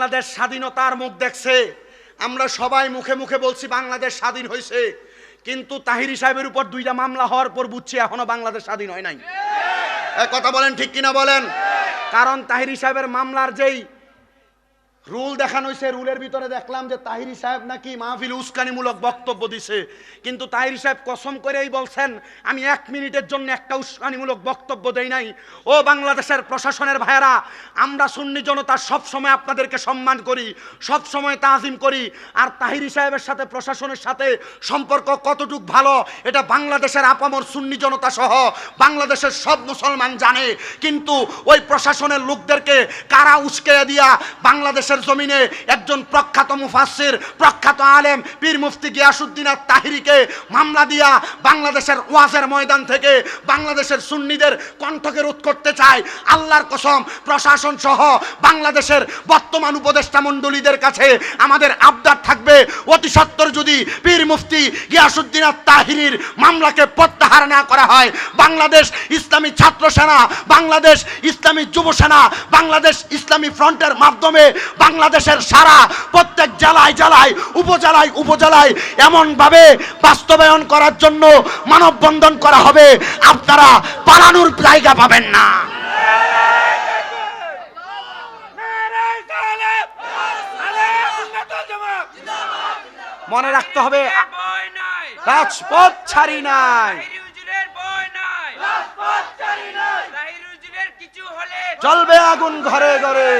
বাংলাদেশ স্বাধীনতার মুখ দেখছে। আমরা সবাই মুখে মুখে বলছি বাংলাদেশ স্বাধীন হয়েছে। কিন্তু তাহিরি সাহেবের উপর দুইটা মামলা হওয়ার পর বুঝছি এখনও বাংলাদেশ স্বাধীন হয় নাই। কথা বলেন ঠিক কিনা বলেন? কারণ তাহিরি সাহেবের মামলার যেই রুল দেখানো হয়েছে রুলের ভিতরে দেখলাম যে তাহিরি সাহেব নাকি মাহফিল উস্কানিমূলক বক্তব্য দিছে। কিন্তু তাহিরি সাহেব কসম করেই বলছেন, আমি এক মিনিটের জন্য একটা উস্কানিমূলক বক্তব্য দেই নাই। ও বাংলাদেশের প্রশাসনের ভাইয়েরা, আমরা সুন্নি জনতা সব সময় আপনাদেরকে সম্মান করি সব সময় তাজিম করি। আর তাহিরি সাহেবের সাথে প্রশাসনের সাথে সম্পর্ক কতটুক ভালো, এটা বাংলাদেশের আপামর সুন্নি জনতা সহ বাংলাদেশের সব মুসলমান জানে। কিন্তু ওই প্রশাসনের লোকদেরকে কারা উস্কে দিয়া বাংলাদেশের জমিনে একজন প্রখ্যাত মুফাসসির, প্রখ্যাত আলেম, পীর মুফতি গিয়াসুদ্দিন আর তাহিরিকে মামলা দিয়া বাংলাদেশের ওয়াজের ময়দান থেকে বাংলাদেশের সুন্নিদের কণ্ঠকে রোধ করতে চায়। আল্লাহর কসম, প্রশাসন সহ বাংলাদেশের বর্তমান উপদেষ্টা মণ্ডলীদের কাছে আমাদের আবদার থাকবে অতি সত্বর যদি পীর মুফতি গিয়াসুদ্দিন আর তাহিরির মামলাকে প্রত্যাহার না করা হয়। বাংলাদেশ ইসলামী ছাত্র সেনা বাংলাদেশ ইসলামী যুব সেনা বাংলাদেশ ইসলামী ফ্রন্টের মাধ্যমে বাংলাদেশের সারা প্রত্যেক জেলায় জেলায় উপজেলায় উপজেলায় এমনভাবে বাস্তবায়ন করার জন্য মানববন্ধন করা হবে আপনারা পালানোর জায়গা পাবেন না। মনে রাখতে হবে রাজপথ ছাড়ি নাই। জ্বলবে আগুন ঘরে ঘরে।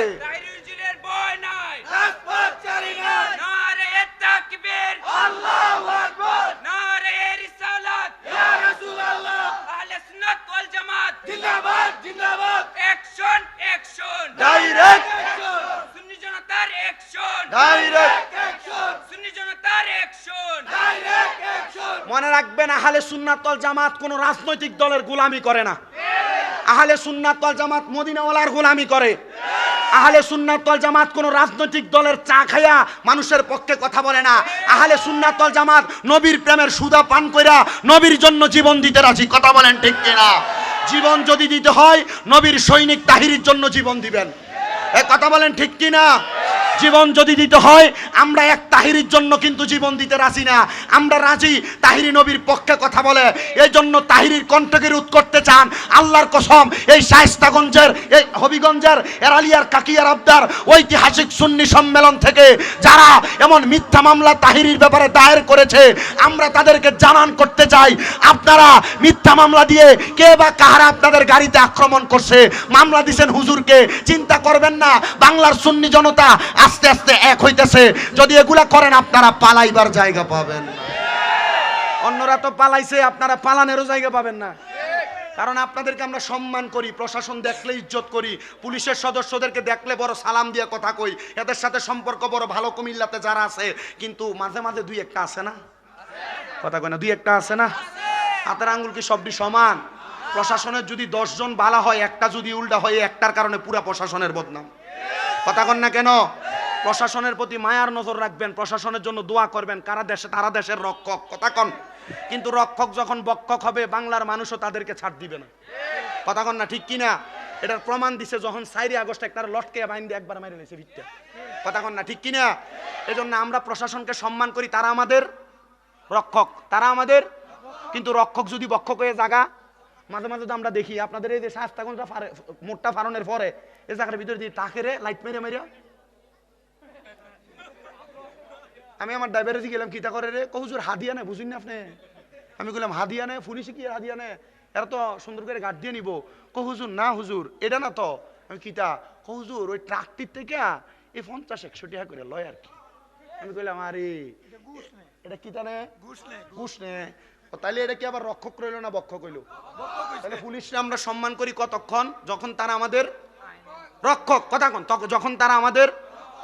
মনে রাখবেন আহলে সুন্নাতল জামাত কোনো রাজনৈতিক দলের গোলামি করে না। আহলে সুন্নাতল জামাত মদিনাওয়ালার গোলামি করে। আহলে সুন্নাতল জামাত কোনো রাজনৈতিক দলের চা খাইয়া মানুষের পক্ষে কথা বলে না। আহলে সুন্নাতল জামাত নবীর প্রেমের সুদা পান কইরা নবীর জন্য জীবন দিতে রাজি। কথা বলেন ঠিক কিনা? জীবন যদি দিতে হয় নবীর সৈনিক তাহিরির জন্য জীবন দিবেন। এ কথা বলেন ঠিক কিনা? জীবন যদি দিতে হয়, আমরা এক তাহিরির জন্য কিন্তু জীবন দিতে রাজি না। আমরা রাজি তাহিরি নবীর পক্ষে কথা বলে। এই জন্য তাহিরির কণ্ঠকে রোধ করতে চান। আল্লাহর কসম, এই শায়স্তাগঞ্জের, এই হবিগঞ্জের, এরালিয়ার কাকিয়ার আবদার ঐতিহাসিক সুন্নি সম্মেলন থেকে যারা এমন মিথ্যা মামলা তাহিরির ব্যাপারে দায়ের করেছে, আমরা তাদেরকে জানান করতে চাই। আপনারা মিথ্যা মামলা দিয়ে কে বা কাহারা আপনাদের গাড়িতে আক্রমণ করছে, মামলা দিছেন হুজুরকে, চিন্তা করবেন না। বাংলার সুন্নি জনতা আস্তে আস্তে এক হইতেছে। যদি এগুলা করেন, আপনারা পালাইবার জায়গা পাবেন অন্যরা তো পালাইছে, আপনারা পালানেরও জায়গা পাবেন না। কারণ আপনাদেরকে আমরা সম্মান করি, প্রশাসন দেখলে ইজ্জত করি, পুলিশের সদস্যদেরকে দেখলে বড় সালাম দিয়ে কথা কই। এদের সাথে সম্পর্ক বড়, ভালো কুমিল্লাতে যারা আছে, কিন্তু মাঝে মাঝে দুই একটা আছে না? কথা কয় না, দুই একটা আছে না? হাতের আঙ্গুল কি সবটি সমান? প্রশাসনের যদি দশজন বালা হয়, একটা যদি উল্টা হয়, একটার কারণে পুরা প্রশাসনের বদনাম। কথা কন না কেন? প্রশাসনের প্রতি মায়ার নজর রাখবেন, প্রশাসনের জন্য দোয়া করবেন, কারা দেশে, তারা দেশের রক্ষক, কথা কন। কিন্তু রক্ষক যখন বক্ষক হবে, বাংলার মানুষও তাদেরকে ছাড় দিবে না। কথা কন না, ঠিক কি না এটার প্রমাণ দিছে যখন সাইরি আগস্ট একটা লটকে বাইন দিয়ে একবার মারি নিয়েছে ভিটটা কথা কন না, ঠিক কি না এজন্য আমরা প্রশাসনকে সম্মান করি, তারা আমাদের রক্ষক, তারা আমাদের। কিন্তু রক্ষক যদি বক্ষক হয়ে জাগা, মাঝে মাঝে তো আমরা দেখি, আপনাদের এই যে শাস্তাগঞ্জটা মোটটা ফারনের পরে, এই জায়গার ভিতরে দিয়ে তাকে রে লাইট মেরে মেরে আমি আমার ড্রাইভারে গেলাম কিতা করে রে? কহুজুর হাদিয়া নেই বুঝুন না আপনি? আমি বললাম হাদিয়া নে পুলিশে কি হাদিয়া নে? এরা তো সুন্দর করে গাড় দিয়ে নিব। কহুজুর না হুজুর এটা না তো। আমি কিতা? কহুজুর ওই ট্রাকটির থেকে এই পঞ্চাশ একশো টাকা করে লয় আর কি। আমি কইলাম আরে এটা কিতা নে? ঘুষ নে। ও তাইলে এটা কি আবার রক্ষক রইল না বক্ষক হইল তাহলে পুলিশরা আমরা সম্মান করি কতক্ষণ? যখন তারা আমাদের রক্ষক কথা যখন তারা আমাদের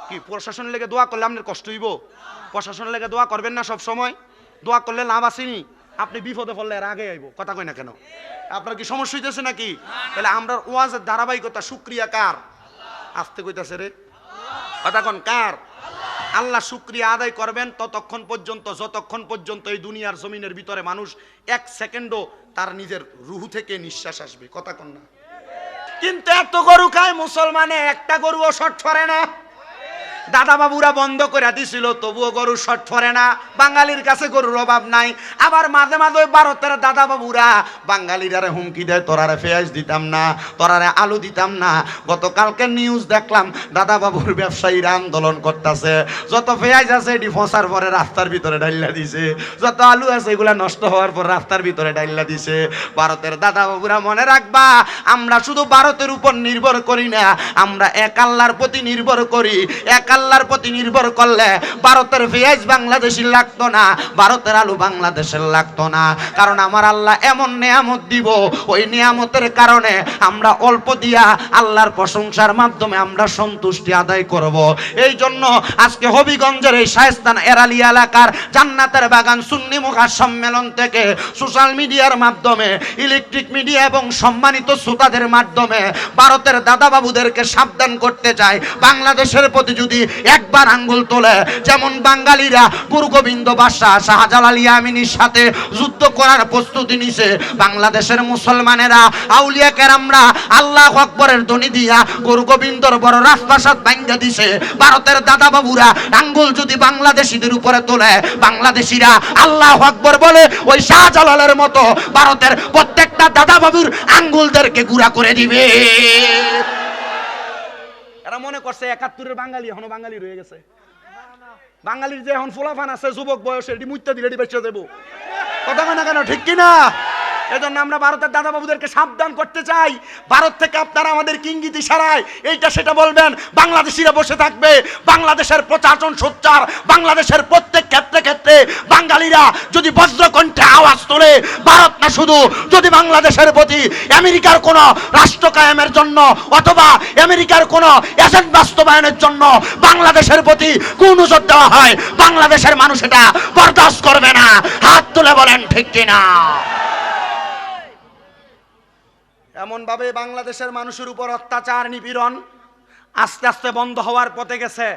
কি, প্রশাসনের লেগে দোয়া করলে আপনার কষ্ট হইব? প্রশাসনের লেগে দোয়া করবেন না সব সময়? দোয়া করলে লাভ আসেনি? আপনি বিপদে পড়লে এর আগে আইব। কথা কই না কেন? আপনার কি সমস্যা হইতেছে নাকি? তাহলে আমরা ওয়াজের ধারাবাহিকতা শুক্রিয়া কার? আসতে কইতাছে রে। কথা কন, কার? আল্লাহ শুক্রিয়া আদায় করবেন ততক্ষণ পর্যন্ত, যতক্ষণ পর্যন্ত এই দুনিয়ার জমিনের ভিতরে মানুষ এক সেকেন্ডও তার নিজের রুহু থেকে নিঃশ্বাস আসবে। কথা কন না। কিন্তু এত গরু খায় মুসলমানে, একটা গরুও শর্ট করে না। দাদা বাবুরা বন্ধ করে দিছিল, তবুও গরু শট ফরে না। বাঙালির কাছে গরুর অভাব নাই। আবার মাঝে মাঝে ভারতের দাদা বাবুরা বাঙালিরারে হুমকি দেয়, তোরারে পেঁয়াজ দিতাম না, তোরারে আলু দিতাম না। গতকালকে নিউজ দেখলাম দাদা বাবুর ব্যবসায়ীরা আন্দোলন করতেছে। যত পেঁয়াজ আছে, এটি ফসার পরে রাস্তার ভিতরে ডাইলা দিছে। যত আলু আছে, এগুলা নষ্ট হওয়ার পর রাস্তার ভিতরে ডাইলা দিছে। ভারতের দাদা বাবুরা মনে রাখবা, আমরা শুধু ভারতের উপর নির্ভর করি না, আমরা এক আল্লাহর প্রতি নির্ভর করি। এক আল্লাহর প্রতি নির্ভর করলে ভারতের পেঁয়াজ বাংলাদেশি লাগতো না, ভারতের আলু বাংলাদেশের লাগতো না। কারণ আমার আল্লাহ এমন নিয়ামত দিব, ওই নিয়ামতের কারণে আমরা অল্প দিয়া আল্লাহর প্রশংসার মাধ্যমে আমরা সন্তুষ্টি আদায় করব। এই জন্য আজকে হবিগঞ্জের এই শায়স্তান এরালি এলাকার জান্নাতের বাগান সুন্নি মুখা সম্মেলন থেকে সোশ্যাল মিডিয়ার মাধ্যমে, ইলেকট্রিক মিডিয়া এবং সম্মানিত শ্রোতাদের মাধ্যমে ভারতের দাদা বাবুদেরকে সাবধান করতে চাই। বাংলাদেশের প্রতি যদি একবার আঙ্গুল তোলে, যেমন বাঙালিরা গুরু গোবিন্দ বাদশাহ শাহজালাল ইয়ামিনীর সাথে যুদ্ধ করার প্রস্তুতি নিছে, বাংলাদেশের মুসলমানেরা, আউলিয়া কেরামরা আল্লাহ আকবরের ধ্বনি দিয়া গুরু গোবিন্দর বড় রাজপ্রাসাদ ভাঙ্গা দিছে। ভারতের দাদা বাবুরা আঙ্গুল যদি বাংলাদেশিদের উপরে তোলে, বাংলাদেশিরা আল্লাহ আকবর বলে, ওই শাহজালালের মতো ভারতের প্রত্যেকটা দাদা বাবুর আঙ্গুলদেরকে গুড়া করে দিবে। মনে করছে একাত্তরের বাঙালি, এখনও বাঙালি রয়ে গেছে। বাঙালির যে এখন ফুলাফান আছে, যুবক বয়সে এটি মুইতে দিলে এটি বেঁচে দেবো। কথা না কেন? ঠিক কি না এজন্য আমরা ভারতের দাদা বাবুদেরকে সাবধান করতে চাই। ভারত থেকে আপনারা আমাদের কিঙ্গিত ইশারায় এইটা সেটা বলবেন? বাংলাদেশিরা বসে থাকবে। বাংলাদেশের প্রশাসন সোচ্চার। বাংলাদেশের প্রত্যেক ক্ষেত্রে ক্ষেত্রে বাঙালিরা যদি বজ্রকণ্ঠে আওয়াজ তোলে, ভারত না শুধু, যদি বাংলাদেশের প্রতি আমেরিকার কোনো রাষ্ট্র কায়েমের জন্য অথবা আমেরিকার কোনো এজেন্ট বাস্তবায়নের জন্য বাংলাদেশের প্রতি কোন নজর দেওয়া হয়, বাংলাদেশের মানুষ এটা বরদাস্ত করবে না। হাত তুলে বলেন, ঠিক কিনা? এমন ভাবে বাংলাদেশের মানুষের উপর অত্যাচার নিপীড়ন আস্তে আস্তে বন্ধ হওয়ার পথে গেছে।